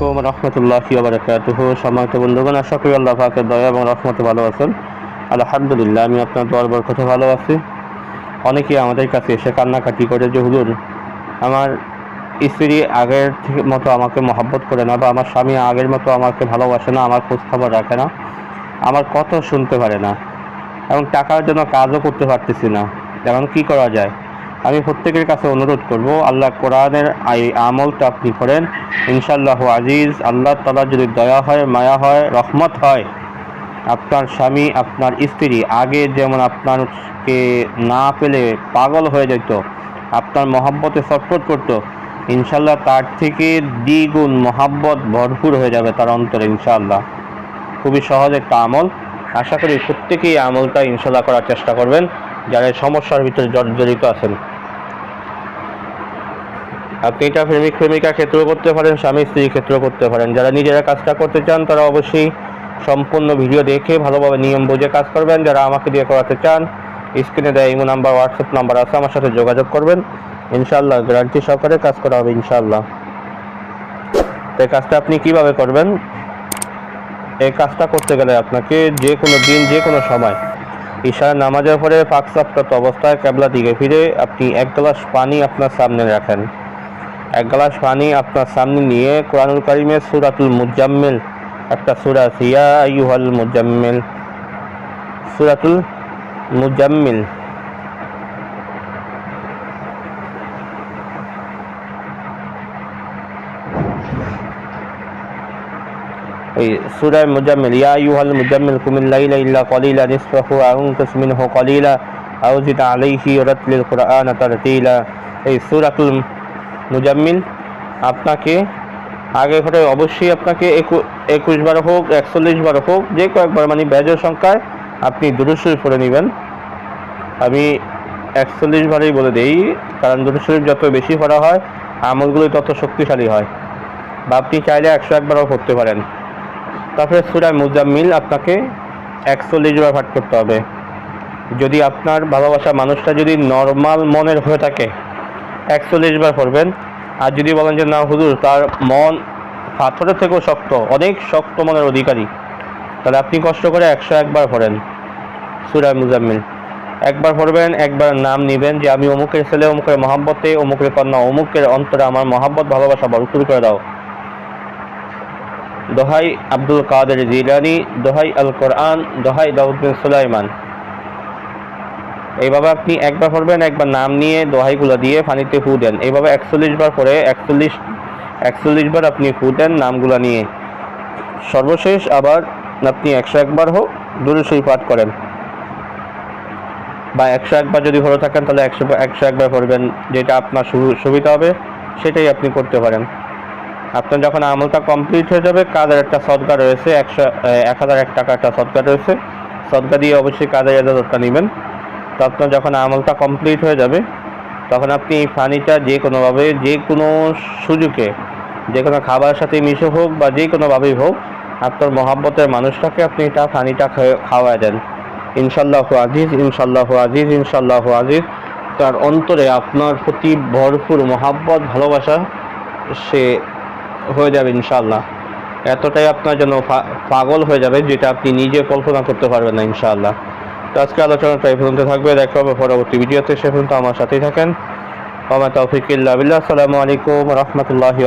আলাইকুম রহমতুল্লাহ বারকাতুহ। সম্মানিত বন্ধুগণ, আশা করি আল্লাহ পাকের দয়া এবং রহমতে ভালো আছেন। আলহামদুলিল্লাহ, আমি আপনার দোয়ার বরকতে ভালো আছি। অনেকেই আমাদের কাছে এসে কান্নাকাটি করে যে, হুজুর, আমার স্ত্রী আগের মতো আমাকে মহব্বত করে না বা আমার স্বামী আগের মতো আমাকে ভালোবাসে না, আমার খোঁজ খবর রাখে না, আমার কত শুনতে পারে না এবং টাকার জন্য কাজও করতে পারতেছি না। এখন কি করা যায়? আমি প্রত্যেকের কাছে অনুরোধ করব, আল্লাহ কোরআনের এই আমলটা আপনি করেন। ইনশাল্লাহ আজিজ, আল্লাহ তালা যদি দয়া হয়, মায়া হয়, রহমত হয়, আপনার স্বামী, আপনার স্ত্রী আগে যেমন আপনারকে না পেলে পাগল হয়ে যেত, আপনার মহাব্বতে ছটফট করতো ইনশাল্লাহ তার থেকে দ্বিগুণ মহাব্বত ভরপুর হয়ে যাবে তার অন্তরে ইনশাল্লাহ খুবই সহজ একটা আমল। আশা করি প্রত্যেকেই আমলটা ইনশাল্লাহ করার চেষ্টা করবেন। যারা সমস্যার ভিতরে জর্জরিত আছেন। আপনি এটা প্রেমিক প্রেমিকা ক্ষেত্রেও করতে পারেন, স্বামী স্ত্রী ক্ষেত্রেও করতে পারেন। যারা নিজেরা কাজটা করতে চান, তারা অবশ্যই সম্পূর্ণ ভিডিও দেখে ভালোভাবে নিয়ম বুঝে কাজ করবেন। যারা আমাকে দিয়ে করাতে চান, স্ক্রিনে দেয় ইমো নাম্বার, হোয়াটসঅ্যাপ নাম্বার আছে, আমার সাথে যোগাযোগ করবেন। ইনশাল্লাহ গ্যারান্টি সহকারে কাজ করা হবে ইনশাল্লাহ তো কাজটা আপনি কীভাবে করবেন? এই কাজটা করতে গেলে আপনাকে যে কোনো দিন, যে কোনো সময় ঈশার নামাজের পরে ফাঁকসাপ্রাপ্ত অবস্থায় ক্যাবলা দিকে ফিরে আপনি এক গ্লাস পানি আপনার সামনে রাখেন। এক গ্লাস পানি আপনার সামনে নিয়ে কোরআনুল কারিমের সুরাতুল মুজাম্মিল একটা সুরা আছে ইয়া আইয়ুহাল মুজাম্মিল সুরাতুল মুজাম্মিল ওই সুরায় মুজাম্মিল ইয়া আইয়ুহাল মুজাম্মিল কুমিল লাইলা ইল্লা কলিলা নিসফাহু আও ইনকুস মিনহু কলিলা আও জিদ আলাইহি ওয়ারাতিল কুরআন তারতিলা এই সূরাতুল মুজাম্মিল, আপনাকে আগে ঘরে অবশ্যই আপনাকে একু- একুশ বার হোক একচল্লিশ বার হোক, যে কয়েকবার মানে ব্যাজের সংখ্যায় আপনি দুরুশরীফ পড়ে নেবেন। আমি একচল্লিশ বারেই বলে দেই, কারণ দুরুশরীফ যত বেশি পড়া হয় আমলগুলো তত শক্তিশালী হয়। বা আপনি চাইলে একশো একবারও করতে পারেন। তারপরে সুরায় মুজাম্মিল আপনাকে একচল্লিশ বার পাঠ করতে হবে। যদি আপনার ভালোবাসা মানুষটা যদি নর্মাল মনের হয়ে থাকে একচল্লিশ বার পড়বেন। আর যদি বলেন যে, না, হুজুর, তার মন পাথরের থেকেও শক্ত, অনেক শক্ত মনের অধিকারী, তাহলে আপনি কষ্ট করে একশো একবার পড়েন সুরায় মুজাম্মিল। একবার পড়বেন, একবার নাম নিবেন যে, আমি অমুকের ছেলে, অমুকের মহাব্বতে, অমুকের কন্যা, অমুকের অন্তরে আমার মহাব্বত, ভালোবাসা ভরপুর করে দাও। দোহাই আব্দুল কাদের জিলানি, দোহাই আল কোরআন দোহাই দাউদ্দিন সুলাইমান। এইভাবে আপনি একবার পড়বেন, একবার নাম নিয়ে দোহাইগুলো দিয়ে পানিতে ফু দেন। এইভাবে একচল্লিশ বার পরে একচল্লিশ একচল্লিশ বার আপনি ফু দেন নামগুলো নিয়ে। সর্বশেষ আবার আপনি একশো একবার হোক দুরুশই পাঠ করেন। বা একশো একবার যদি ভালো থাকেন, তাহলে একশো একশো একবার পড়বেন, যেটা আপনার সুবিধা হবে, সেটাই আপনি করতে পারেন। আপনার যখন আমলটা কমপ্লিট হয়ে যাবে, কাজের একটা সদকা রয়েছে, একশো এক হাজার এক টাকা একটা সদকা রয়েছে। সদকা দিয়ে অবশ্যই কাজের এজাজতটা নেবেন। তো আপনার যখন আমলটা কমপ্লিট হয়ে যাবে, তখন আপনি এই পানিটা যে কোনোভাবে, যে কোনো সুযোগে, যে কোনো খাবারের সাথে মিশে হোক বা যে কোনোভাবেই হোক, আপনার মহাব্বতের মানুষটাকে আপনি এটা পানিটা খাওয়া দেন। ইনশাল্লাহ আজিজ ইনশাল্লাহ আজিজ ইনশাল্লাহ আজিজ। তার অন্তরে আপনার প্রতি ভরপুর মহাব্বত, ভালোবাসা সে হয়ে যাবে ইনশাআল্লাহ। এতটাই আপনার জন্য পাগল হয়ে যাবে যেটা আপনি নিজে কল্পনা করতে পারবেন না ইনশাআল্লাহ। তো আজকে আলোচনাটা এই পর্যন্ত থাকবে। দেখা হবে পরবর্তী ভিডিওতে। সে পর্যন্ত আমার সাথেই থাকেন। আমার তৌফিক ইল্লা বিল্লাহ। আসসালামু আলাইকুম রহমতুল্লাহি